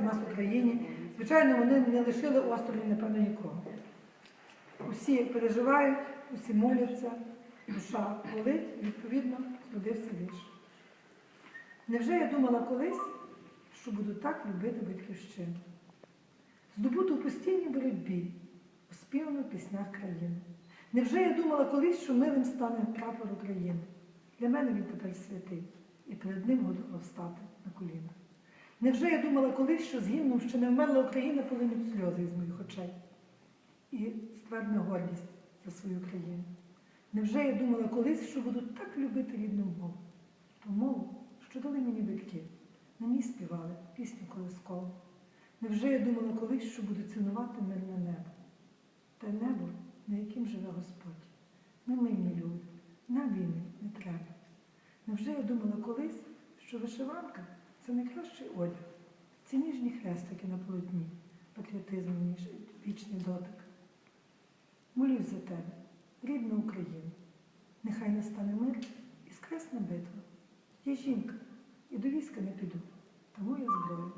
у нас в Україні. Звичайно, вони не лишили острові, напевно, нікого. Усі переживають, усі моляться, душа болить, і, відповідно, зродився вірш. Невже я думала колись, що буду так любити батьківщину? Здобуту в постійній боротьбі, оспівану в піснях країни. Невже я думала колись, що милим стане прапор України? Для мене він тепер святий, і перед ним готова встати на коліна. Невже я думала колись, що з ще не вмерла Україна, полинуть сльози із моїх очей і ствердна гордість за свою країну? Невже я думала колись, що буду так любити рідну мову? Ту мову, що дали мені батьки, на ній співали пісню колискову. Невже я думала колись, що буду цінувати мирне небо? Те небо, на яким живе Господь. Ми мильні люди, нам війни не треба. Невже я думала колись, що вишиванка це найкращий одяг, ці ніжні хрестики на полотні, патріотизм ніж вічний дотик. Молюсь за тебе, рідна Україна, нехай настане мир і скресна битва. Я жінка, і до війська не піду, тому я зброя